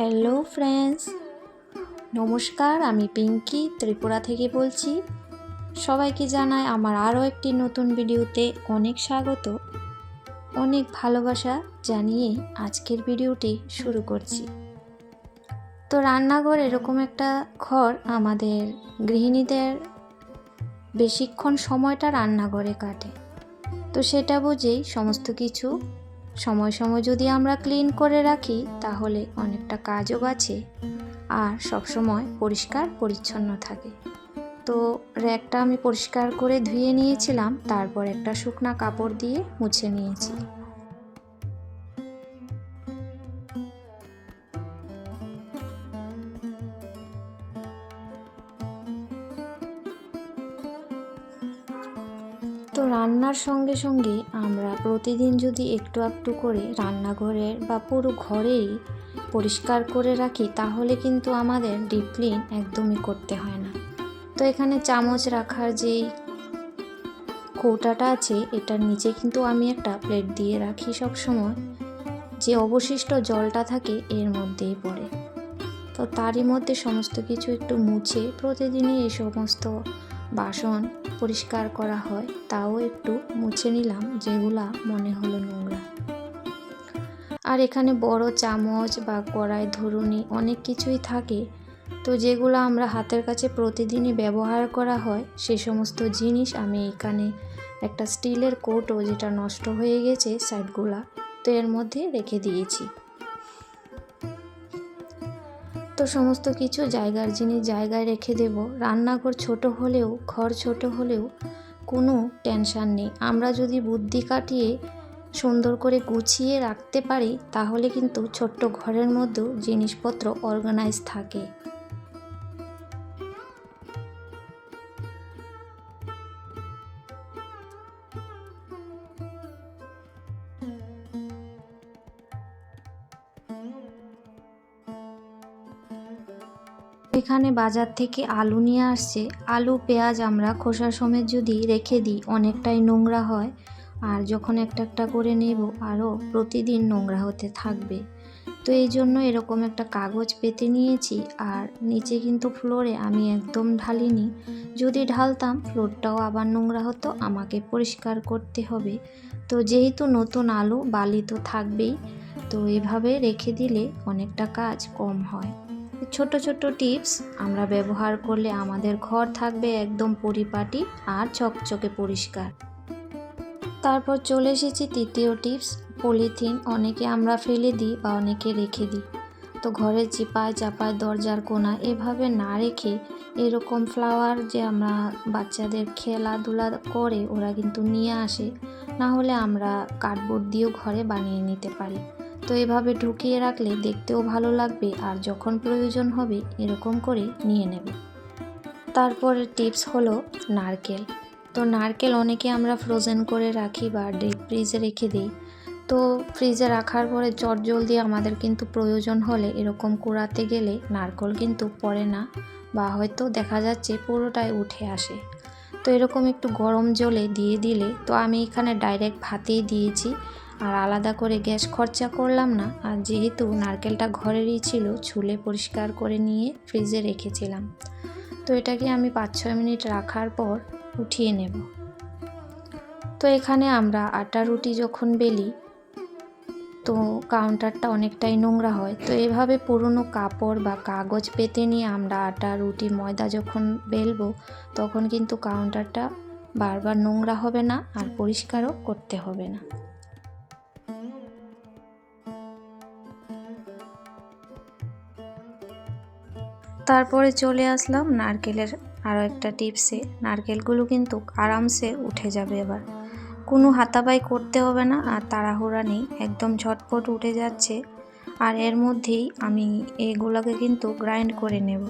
Hello friends. নমস্কার, আমি পিঙ্কি, ত্রিপুরা থেকে বলছি। সবাইকে জানাই আমার আরও একটি নতুন ভিডিওতে অনেক স্বাগত। অনেক ভালোবাসা জানিয়ে আজকের ভিডিওটি শুরু করছি। তো রান্নাঘর এরকম একটা ঘর আমাদের গৃহিণীদের বেশিক্ষণ সময়টা রান্নাঘরে কাটে। তো সেটা বুঝেই সমস্ত কিছু সময় সময় যদি আমরা ক্লিন করে রাখি, তাহলে অনেকটা কাজও বাঁচে আর সবসময় পরিষ্কার পরিচ্ছন্ন থাকে। তো র্যাকটা আমি পরিষ্কার করে ধুয়ে নিয়েছিলাম, তারপর একটা শুকনা কাপড় দিয়ে মুছে নিয়েছি। তো রান্নার সঙ্গে সঙ্গে আমরা প্রতিদিন যদি একটু একটু করে রান্নাঘরের বা পুরো ঘরেই পরিষ্কার করে রাখি, তাহলে কিন্তু আমাদের ডিপ্লিন একদমই করতে হয় না। তো এখানে চামচ রাখার যেই কৌটাটা আছে, এটার নিচে কিন্তু আমি একটা প্লেট দিয়ে রাখি সব সময় যে অবশিষ্ট জলটা থাকে, এর মধ্যেই পড়ে। তো তারই মধ্যে সমস্ত কিছু একটু মুছে প্রতিদিনই এই সমস্ত বাসন পরিষ্কার করা হয়, তাও একটু মুছে নিলাম, যেগুলা মনে হলো নোংরা। আর এখানে বড় চামচ বা কড়াই ধরুনি অনেক কিছুই থাকে। তো যেগুলো আমরা হাতের কাছে প্রতিদিনই ব্যবহার করা হয়, সে সমস্ত জিনিস আমি এখানে একটা স্টিলের কোটও যেটা নষ্ট হয়ে গেছে সাইডগুলা তো এর মধ্যে রেখে দিয়েছি। তো সমস্ত কিছু জায়গার জিনিস জায়গায় রেখে দেব, রান্নাঘর ছোট হলেও, ঘর ছোট হলেও কোনো টেনশান নেই। আমরা যদি বুদ্ধি কাটিয়ে, সুন্দর করে গুছিয়ে রাখতে পারি, তাহলে কিন্তু ছোট্ট ঘরের মধ্যেও জিনিসপত্র অর্গানাইজ থাকে। এখানে বাজার থেকে আলু নিয়ে আসছে। আলু, পেঁয়াজ আমরা খোসা সমেত যদি রেখে দিই, অনেকটাই নোংরা হয়। আর যখন একটা একটা করে নেব আরও প্রতিদিন নোংরা হতে থাকবে। তো এই জন্য এরকম একটা কাগজ পেতে নিয়েছি। আর নিচে কিন্তু ফ্লোরে আমি একদম ঢালিনি। যদি ঢালতাম, ফ্লোরটাও আবার নোংরা হতো। আমাকে পরিষ্কার করতে হবে। তো যেহেতু নতুন আলু, বালি তো থাকবেই। তো এভাবে রেখে দিলে অনেকটা কাজ কম হয়। ছোট ছোট টিপস আমরা ব্যবহার করলে আমাদের ঘর থাকবে একদম পরিপাটি আর চকচকে পরিষ্কার। তারপর চলে এসেছি তৃতীয় টিপস, পলিথিন অনেকে আমরা ফেলে দিই বা অনেকে রেখে দিই। তো ঘরের চিপায় চাপায়, দরজার কোনা এভাবে না রেখে এরকম ফ্লাওয়ার যে আমরা বাচ্চাদের খেলাধুলা করে ওরা কিন্তু নিয়ে আসে, না হলে আমরা কার্ডবোর্ড দিয়েও ঘরে বানিয়ে নিতে পারি। তো এভাবে ঢুকিয়ে রাখলে দেখতেও ভালো লাগবে আর যখন প্রয়োজন হবে এরকম করে নিয়ে নেবে। তারপরে টিপস হলো নারকেল। তো নারকেল অনেকে আমরা ফ্রোজেন করে রাখি বা ডিপ ফ্রিজে রেখে দিই। তো ফ্রিজে রাখার পরে চট জলদি আমাদের কিন্তু প্রয়োজন হলে এরকম কুড়াতে গেলে নারকেল কিন্তু পড়ে না বা হয়তো দেখা যাচ্ছে পুরোটাই উঠে আসে। তো এরকম একটু গরম জলে দিয়ে দিলে তো আমি এখানে ডাইরেক্ট ভাতেই দিয়েছি। আর আলাদা করে গ্যাস খরচা করলাম না, আর যেহেতু নারকেলটা ঘরেরই ছিল ছুলে পরিষ্কার করে নিয়ে ফ্রিজে রেখেছিলাম। তো এটাকে আমি পাঁচ ছয় মিনিট রাখার পর উঠিয়ে নেব। তো এখানে আমরা আটা রুটি যখন বেলি, তো কাউন্টারটা অনেকটাই নোংরা হয়। তো এভাবে পুরনো কাপড় বা কাগজ পেতে নিয়ে আমরা আটা, রুটি, ময়দা যখন বেলবো, তখন কিন্তু কাউন্টারটা বারবার নোংরা হবে না আর পরিষ্কারও করতে হবে না। তারপরে চলে আসলাম নারকেলের আরও একটা টিপসে। নারকেলগুলো কিন্তু আরামসে উঠে যাবে এবার। কোনো হাতাবাই করতে হবে না আর তাড়াহুড়া নেই, একদম ঝটপট উঠে যাচ্ছে। আর এর মধ্যেই আমি এগুলোকে কিন্তু গ্রাইন্ড করে নেব।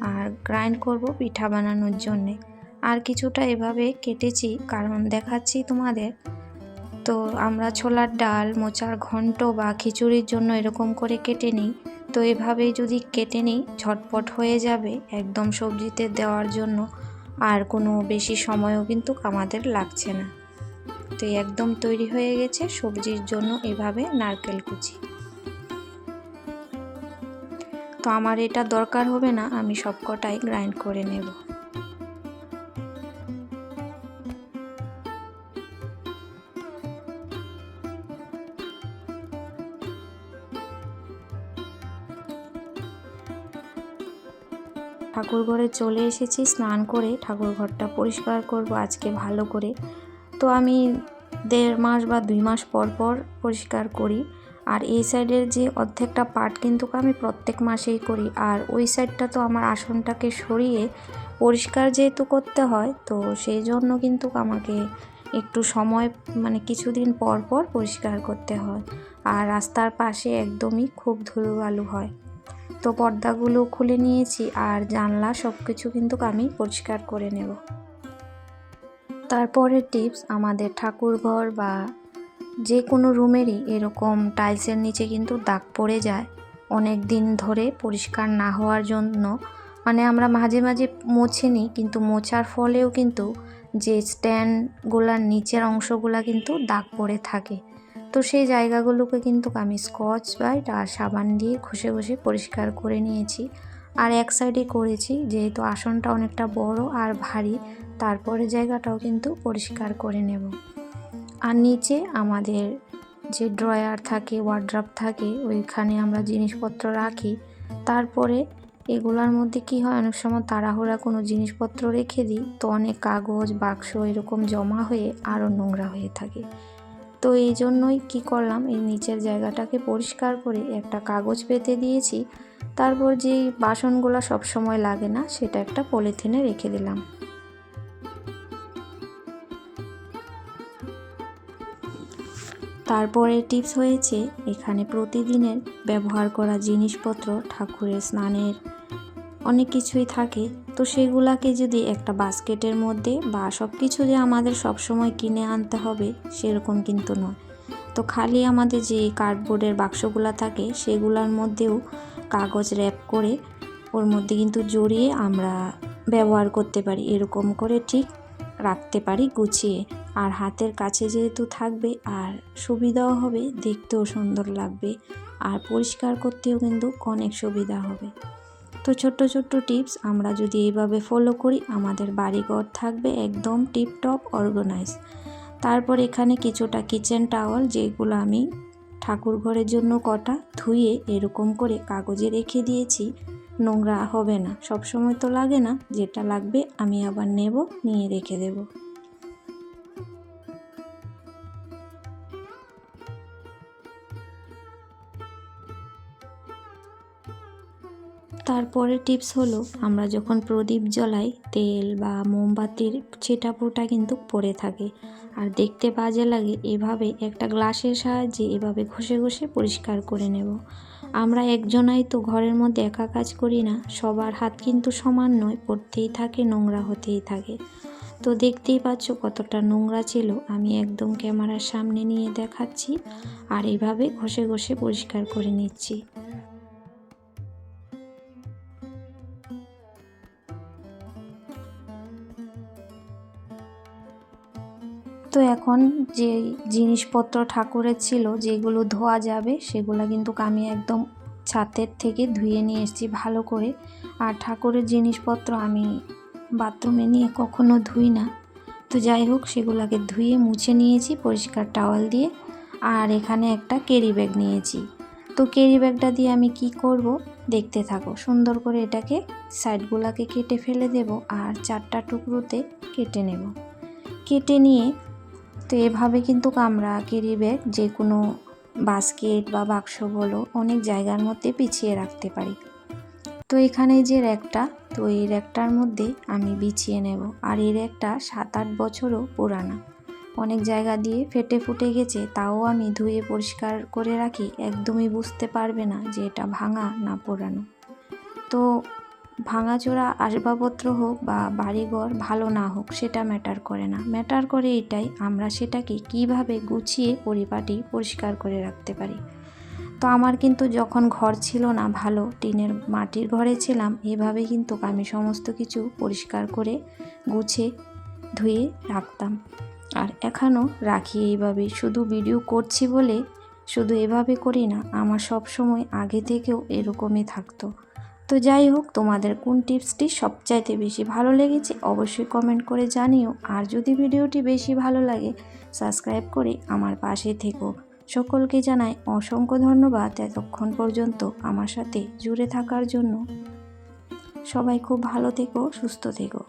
আর গ্রাইন্ড করব পিঠা বানানোর জন্যে। আর কিছুটা এভাবে কেটেছি, কারণ দেখাচ্ছি তোমাদের। তো আমরা ছোলার ডাল, মোচার ঘন্ট বা খিচুড়ির জন্য এরকম করে কেটে নিই। তো এভাবেই যদি কেটে নিই, ঝটপট হয়ে যাবে একদম সবজিতে দেওয়ার জন্য। আর কোনো বেশি সময়ও কিন্তু আমাদের লাগছে না। তো একদম তৈরি হয়ে গেছে সবজির জন্য এভাবে নারকেল কুচি। তো আমার এটা দরকার হবে না, আমি সবকটাই গ্রাইন্ড করে নেব। ঠাকুর ঘরে চলে এসেছি, স্নান করে ঠাকুর ঘরটা পরিষ্কার করব আজকে ভালো করে। তো আমি দেড় মাস বা দুই মাস পর পর পরিষ্কার করি। আর এই সাইডের যে অর্ধেকটা পার্ট কিন্তু আমি প্রত্যেক মাসেই করি। আর ওই সাইডটা তো আমার আসনটাকে সরিয়ে পরিষ্কার যেহেতু করতে হয়, তো সেই জন্য কিন্তু আমাকে একটু সময় মানে কিছুদিন পর পর পরিষ্কার করতে হয়। আর রাস্তার পাশে একদমই খুব ধুলোবালু হয়। তো পর্দাগুলো খুলে নিয়েছি আর জানলা সব কিছু কিন্তু আমি পরিষ্কার করে নেব। তারপরে টিপস, আমাদের ঠাকুর ঘর বা যে কোনো রুমেরই এরকম টাইলসের নিচে কিন্তু দাগ পড়ে যায়। অনেক দিন ধরে পরিষ্কার না হওয়ার জন্য মানে আমরা মাঝে মাঝে মোছে নিই কিন্তু মোছার ফলেও কিন্তু যে স্ট্যান্ডগুলার নিচের অংশগুলা কিন্তু দাগ পড়ে থাকে। তো সেই জায়গাগুলোকে কিন্তু আমি স্কচ ব্রাইট আর সাবান দিয়ে ঘষে ঘষে পরিষ্কার করে নিয়েছি। আর এক সাইডে করেছি, যেহেতু আসনটা অনেকটা বড় আর ভারী, তারপরে জায়গাটাও কিন্তু পরিষ্কার করে নেব। আর নিচে আমাদের যে ড্রয়ার থাকে, ওয়ার্ড্রাপ থাকে, ওইখানে আমরা জিনিসপত্র রাখি। তারপরে এগুলার মধ্যে কি হয়, অনেক সময় তাড়াহুড়া কোনো জিনিসপত্র রেখে দিই, তো অনেক কাগজ, বাক্স এরকম জমা হয়ে আরও নোংরা হয়ে থাকে। তো এই জন্যই কী করলাম? এই নিচের জায়গাটাকে পরিষ্কার করে একটা কাগজ পেতে দিয়েছি। তারপর যেই বাসনগুলো সব সময় লাগে না, সেটা একটা পলিথিনে রেখে দিলাম। তারপরে টিপস হয়েছে, এখানে প্রতিদিনের ব্যবহার করা জিনিসপত্র, ঠাকুরের স্নানের অনেক কিছুই থাকে, তো সেগুলাকে যদি একটা বাস্কেটের মধ্যে বা সব কিছু যে আমাদের সবসময় কিনে আনতে হবে, সেরকম কিন্তু নয়। তো খালি আমাদের যে কার্ডবোর্ডের বাক্সগুলো থাকে, সেগুলোর মধ্যেও কাগজ র্যাপ করে, ওর মধ্যে কিন্তু জড়িয়ে আমরা ব্যবহার করতে পারি, এরকম করে ঠিক রাখতে পারি, গুছিয়ে। আর হাতের কাছে যেহেতু থাকবে, আর সুবিধাও হবে, দেখতেও সুন্দর লাগবে, আর পরিষ্কার করতেও কিন্তু অনেক সুবিধা হবে। তো ছোট্ট ছোট্ট টিপস আমরা যদি এইভাবে ফলো করি, আমাদের বাড়িঘর থাকবে একদম টিপটপ অর্গানাইজ তারপর এখানে কিছুটা কিচেন টাওয়াল যেগুলো আমি ঠাকুর ঘরের জন্য কটা ধুয়ে এরকম করে কাগজে রেখে দিয়েছি। নোংরা হবে না সব সময় তো লাগে না, যেটা লাগবে আমি আবার নেব, নিয়ে রেখে দেবো। তারপরে টিপস হলো, আমরা যখন প্রদীপ জ্বলাই, তেল বা মোমবাতির ছিটাফোঁটা কিন্তু পড়ে থাকে। আর দেখতে বাজে লাগে এভাবে একটা গ্লাসের সাহায্যে এভাবে ঘষে ঘষে পরিষ্কার করে নেব। আমরা একজনাই তো ঘরের মধ্যে একা কাজ করি না, সবার হাত কিন্তু সমান নয়, পড়তেই থাকে, নোংরা হতেই থাকে। তো দেখতেই পাচ্ছ কতটা নোংরা ছিল, আমি একদম ক্যামেরার সামনে নিয়ে দেখাচ্ছি আর এভাবে ঘষে ঘষে পরিষ্কার করে নিচ্ছি। তো এখন যে জিনিসপত্র ঠাকুরের ছিল, যেগুলো ধোয়া যাবে, সেগুলো কিন্তু আমি একদম ছাতের থেকে ধুয়ে নিয়ে এসেছি ভালো করে। আর ঠাকুরের জিনিসপত্র আমি বাথরুমে নিয়ে কখনো ধুই না। তো যাই হোক, সেগুলোকে ধুয়ে মুছে নিয়েছি, পরিষ্কার টাওয়াল দিয়ে। আর এখানে একটা ক্যারি ব্যাগ নিয়েছি। তো ক্যারি ব্যাগটা দিয়ে আমি কি করব? দেখতে থাকো। সুন্দর করে এটাকে সাইডগুলোকে কেটে ফেলে দেব আর চারটা টুকরোতে কেটে নেব। কেটে নিয়ে তো এভাবে কিন্তু আমরা ক্যারি ব্যাগ যে কোনো বাস্কেট বা বাক্স বলো অনেক জায়গার মধ্যে পিছিয়ে রাখতে পারি। তো এখানে যে র্যাকটা, তো এই র্যাকটার মধ্যে আমি বিছিয়ে নেব। আর এই র্যাকটা সাত আট বছরও পুরানা। অনেক জায়গা দিয়ে ফেটে ফুটে গেছে, তাও আমি ধুয়ে পরিষ্কার করে রাখি, একদমই বুঝতে পারবে না যে এটা ভাঙা না পুরানো তো ভাঙাচোরা আসবাবপত্র হোক বা বাড়িঘর ভালো না হোক, সেটা ম্যাটার করে না। ম্যাটার করে এটাই আমরা সেটাকে কীভাবে গুছিয়ে পরিপাটি পরিষ্কার করে রাখতে পারি। তো আমার কিন্তু যখন ঘর ছিল না ভালো, টিনের মাটির ঘরে ছিলাম, এভাবে কিন্তু আমি সমস্ত কিছু পরিষ্কার করে গুছিয়ে ধুয়ে রাখতাম। আর এখনও রাখি এইভাবে। শুধু ভিডিও করছি বলে শুধু এভাবে করি না, আমার সব সময় আগে থেকেও এরকমই থাকতো। তো যাই হোক, তোমাদের কোন টিপসটি সবচাইতে বেশি ভালো লেগেছে অবশ্যই কমেন্ট করে জানিও। আর যদি ভিডিওটি বেশি ভালো লাগে সাবস্ক্রাইব করে আমার পাশে থেকো। সকলকে জানাই অসংখ্য ধন্যবাদ এতক্ষণ পর্যন্ত আমার সাথে জুড়ে থাকার জন্য। সবাই খুব ভালো থেকো, সুস্থ থেকো।